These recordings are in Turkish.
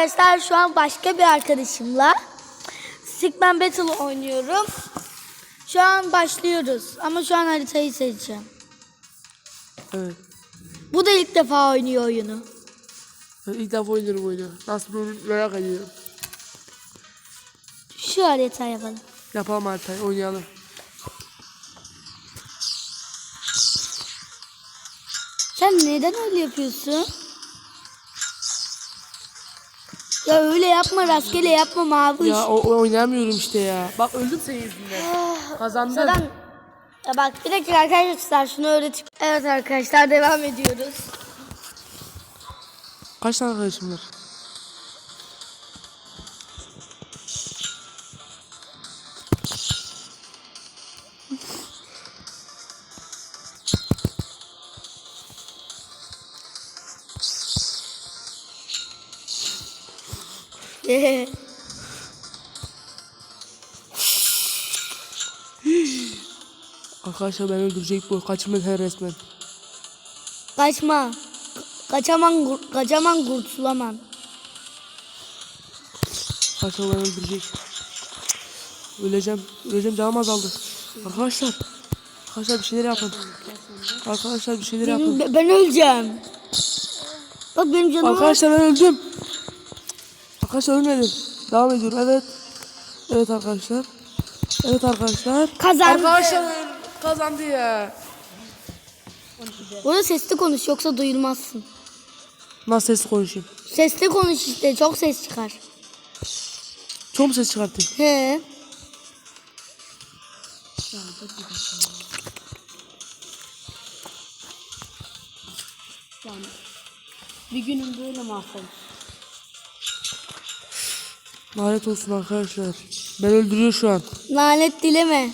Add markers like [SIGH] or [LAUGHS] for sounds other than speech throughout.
Arkadaşlar şu an başka bir arkadaşımla Stickman Battle oynuyorum. Şu an başlıyoruz ama şu an haritayı seçeceğim. Evet. Bu da ilk defa oynuyor oyunu. Ben ilk defa oynuyorum oyunu. Nasıl bir merak ediyorum. Şu harita yapalım. Yapalım haritayı oynayalım. Sen neden öyle yapıyorsun? Ya öyle yapma rastgele yapma mavi Ya o, o oynayamıyorum işte ya. Bak öldüm senin yüzünden. Kazandım. Zaten ya bak bir dakika arkadaşlar şunu öğretip. Evet arkadaşlar devam ediyoruz. Kaç tane arkadaşım var? [LAUGHS] Arkadaşlar beni öldürecek bu. Kaçırmak her resmen. Kaçma. Kaçaman, kaçaman kurtulamam. Arkadaşlar beni öldürecek. Öleceğim. Öleceğim canım azaldı. Arkadaşlar. Arkadaşlar bir şeyler yapın. Arkadaşlar bir şeyler yapın. Ben, ben öleceğim. Bak benim canım. Arkadaşlar ben öldüm. Arkadaşlar ölmedim. Devam ediyorum. Evet. Evet arkadaşlar. Evet arkadaşlar. Kazandı. Arkadaşlar kazandı ya. Burada sesli konuş yoksa duyulmazsın. Nasıl sesli konuşayım? Sesli konuş işte çok ses çıkar. Çok mu ses çıkartayım? He. Bir günün böyle mahvolmuş. Lanet olsun arkadaşlar. Ben öldürüyor şu an. Lanet dileme.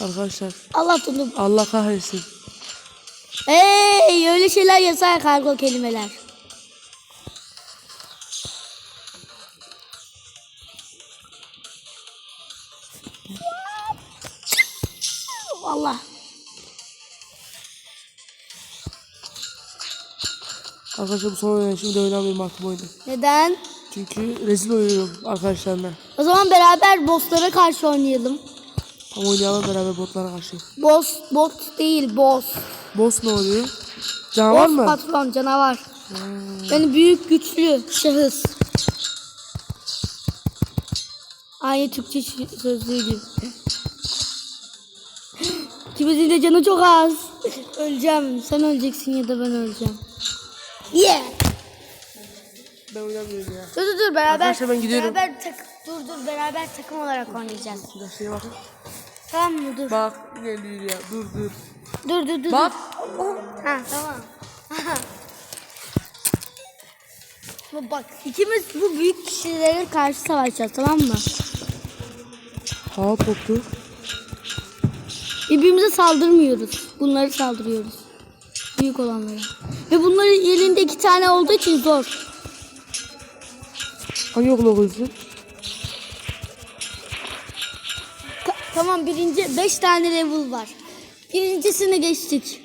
Arkadaşlar Allah tutun. Allah kahretsin. Hey öyle şeyler yasak kargo kelimeler. Allah. Arkadaşlar bu son oyunu şimdi oynamayayım artık bu oyunu. Neden? Çünkü rezil oynuyorum arkadaşlarla. O zaman beraber bosslara karşı oynayalım. Ama oynayalım beraber botlara karşı. Boss, bot değil boss. Boss ne oluyor? Canavar boss mı? patron, canavar. Yani büyük, güçlü şahıs. Aynı Türkçe sözlüğü Kimisi de canı çok az. [LAUGHS] Öleceğim. Sen öleceksin ya da ben öleceğim. Yeah. Ben oynamıyorum ya. Dur dur dur beraber. Arkadaşlar ben gidiyorum. Beraber tak, dur dur beraber takım olarak oynayacağız. Bir şeye bakın. Tamam mı? Dur. Bak geliyor ya. Dur dur. Dur dur dur. Bak. dur. Ha tamam. Bu bak ikimiz bu büyük kişilere karşı savaşacağız tamam mı? Hava koptu. Birbirimize saldırmıyoruz. Bunları saldırıyoruz. Büyük olanlara. Ve bunların elinde iki tane olduğu için zor. Hangi okula okuyorsun? Ta- tamam birinci beş tane level var. Birincisini geçtik.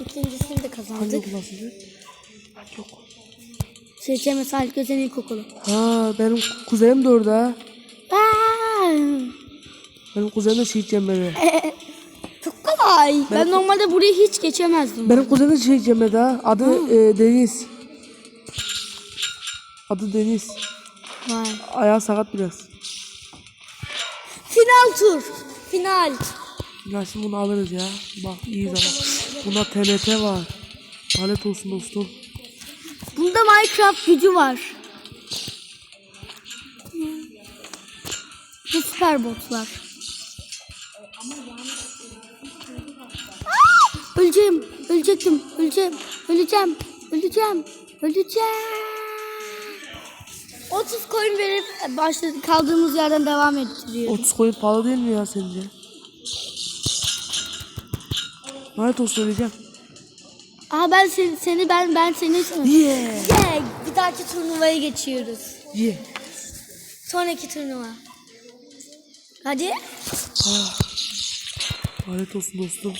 İkincisini de Hangi kazandık. okulasın? Yok. Seçeme Salih Gözen İlkokulu. Ha benim kuzenim de orada. Benim kuzenim şehit cembede. [LAUGHS] çok kolay. Ben normalde burayı hiç geçemezdim. Benim kuzenim cembede ha. Adı e, Deniz. Adı Deniz. Vay. Ayağı sakat biraz. Final tur. Final. Ya şimdi bunu alırız ya. Bak iyi zaman. Bunda TNT var. Lanet olsun dostum. Bunda Minecraft gücü var. Bu süper botlar. Öleceğim, ölecektim, öleceğim, öleceğim, öleceğim, öleceğim. 30 coin verip başladık kaldığımız yerden devam ettiriyoruz. 30 koyun pahalı değil mi ya sence? Lanet olsun öleceğim. Aa ben seni, seni ben ben seni Yeah. Yeah, bir dahaki turnuvaya geçiyoruz. Yeah. Sonraki turnuva. Hadi. Ah. Lanet olsun dostum.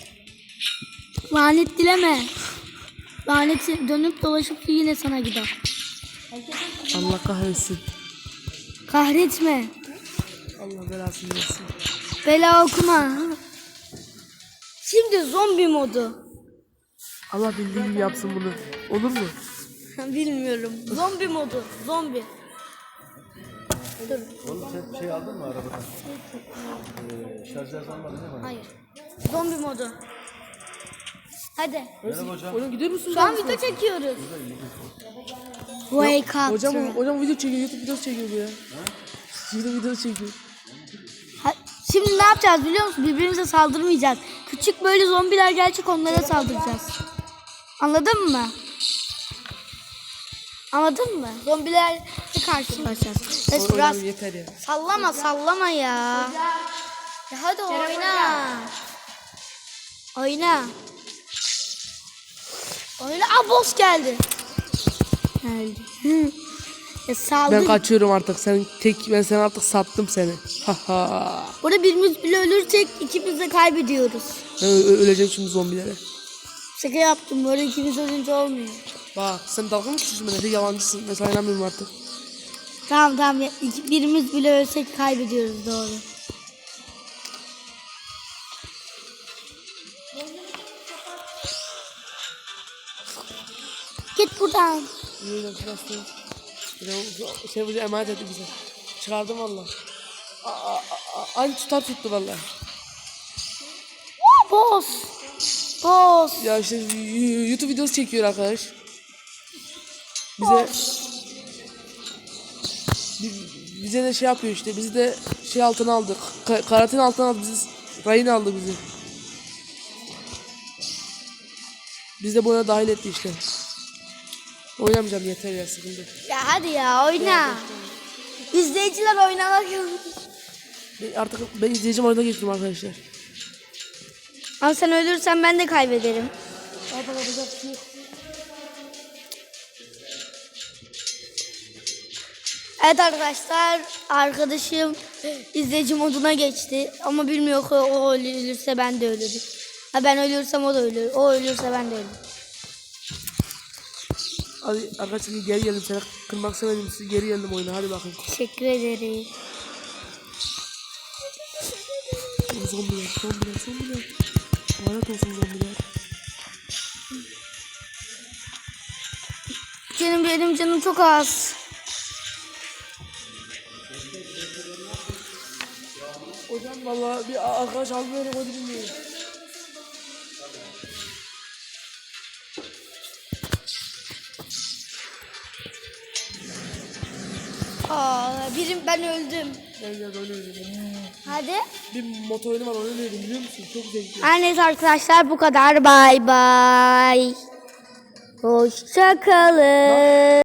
Lanet dileme. Lanet dönüp dolaşıp yine sana gider. Allah kahretsin. Kahretme. Allah belasını versin. Bela okuma. Şimdi zombi modu. Allah bildiği gibi yapsın bunu. Olur mu? [LAUGHS] Bilmiyorum. Zombi modu. Zombi. Dur. Oğlum sen şey aldın mı arabadan? Ee, şarj cihazı almadın değil mi? Hayır. Zombi modu. Hadi. Merhaba hocam. Hocam gidiyor musun? Şu an video çekiyoruz. Wake up. Hocam, hocam video çekiyor. YouTube videosu çekiyor bu ya. YouTube videosu çekiyor. Ha- Şimdi ne yapacağız biliyor musun? Birbirimize saldırmayacağız. Küçük böyle zombiler gelecek onlara saldıracağız. Anladın mı? Anladın mı? Zombilerle karşılaşacağız. Neyse biraz Hocam yeter ya. sallama sallama ya. Ya hadi oyna. Oyna. Oyna. Aa boss geldi. Geldi. [LAUGHS] ya saldır. Ben kaçıyorum artık. Sen tek ben seni artık sattım seni. Ha ha. Burada birimiz bile ölürsek ikimiz de kaybediyoruz. Ben ö- öleceğim şimdi zombilere. Şaka yaptım. Böyle ikimiz ölünce olmuyor. Bak sen dalga mı geçiyorsun benimle? Yalancısın. Sana inanmıyorum artık. Tamam tamam. İki- birimiz bile ölsek kaybediyoruz doğru. Git buradan. Hocam şurası. Şey hocam emanet etti bize. Çıkardım valla. Aynı tutar tuttu valla. Boss. Boss. Ya işte YouTube videosu çekiyor arkadaş. Bize Bi- bize de şey yapıyor işte. Bizi de şey altına aldık. Ka- karantin altına aldı bizi. Rayın aldı bizi. Biz de bu oyuna dahil etti işte. Oynamayacağım yeter ya sıkıldı. Ya hadi ya oyna. İzleyiciler oynamak Ben artık ben izleyeceğim oyuna geçtim arkadaşlar. Ama sen ölürsen ben de kaybederim. Evet arkadaşlar arkadaşım izleyici moduna geçti ama bilmiyor ki o ölürse ben de ölürüm. Ha ben ölürsem o da ölür. O ölürse ben de ölürüm. Hadi arkadaşlar geri geldim seni kırmak istemedim sizi geri geldim oyuna hadi bakın. Teşekkür ederim. Zombiler zombiler zombiler. Lanet olsun zombiler. Canım benim canım çok az. Hocam valla bir arkadaş beni koydu bilmiyorum. Aa, birim ben öldüm. Ben ya böyle öldüm. Hadi. Bir motor oyunu var onu öldüm biliyor musun? Çok zevkli. Her neyse arkadaşlar bu kadar. Bay bay. Hoşça kalın.